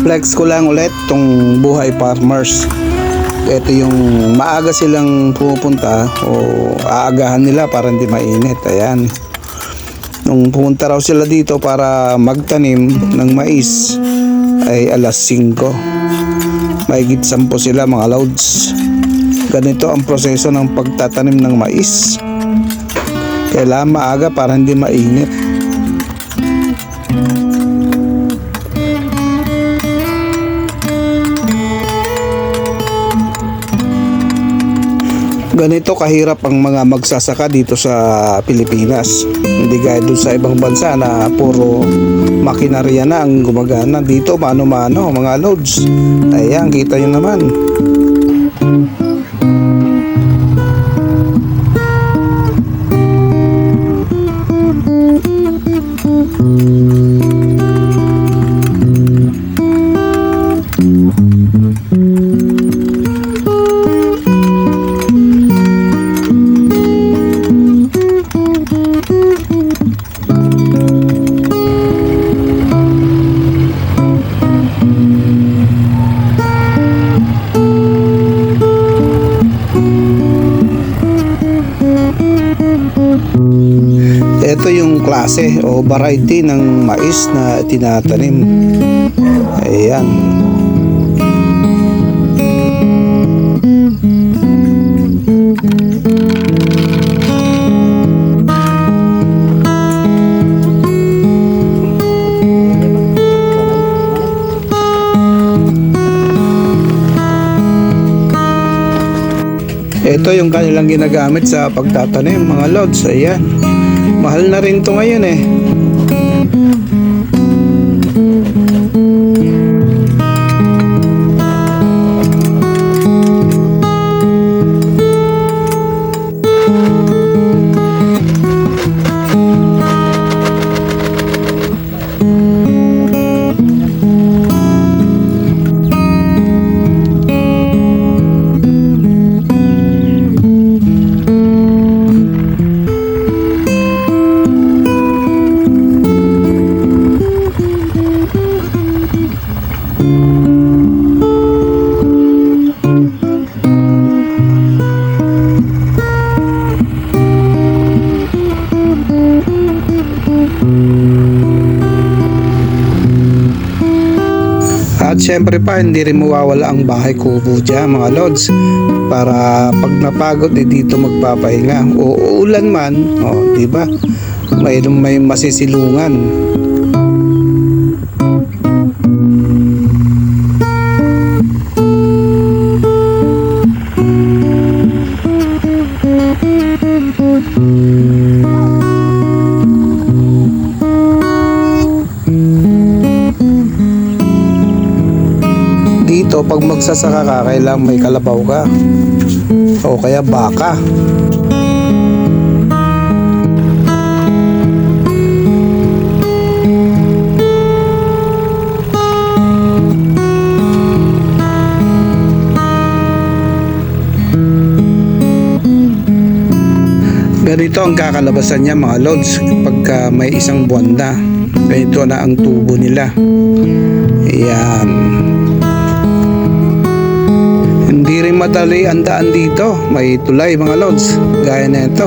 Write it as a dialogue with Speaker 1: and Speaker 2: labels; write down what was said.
Speaker 1: Flex ko lang ulit tong buhay farmers. Ito yung maaga silang pupunta o aagahan nila para hindi mainit. Ayan. Nung pumunta raw sila dito para magtanim ng mais ay alas 5. Mahigit 10 sila mga loads. Ganito ang proseso ng pagtatanim ng mais. Kailangan maaga para hindi mainit. Ganito kahirap ang mga magsasaka dito sa Pilipinas. Hindi gaya doon sa ibang bansa na puro makinarya na ang gumagana. Dito mano-mano mga loads. Ayan, kita nyo naman. Klase o variety ng mais na tinatanim. Ayan. Ito yung kanilang ginagamit sa pagtatanim mga lods. Ayan. Mahal na rin to ngayon eh. At syempre pa, hindi rin mawawala ang bahay kubo dyan mga lods. Para pag napagod, eh, dito magpapahinga. O uulan man, o, di ba? May, may masisilungan. Dito, pag magsasaka ka, kailangan may kalabaw ka. O kaya baka. Ganito ang kakalabasan niya mga lods pagka may isang buwan na. Ganito na ang tubo nila. Ayan. Hindi rin madali ang daan dito. May tulay mga lods. Gaya na ito.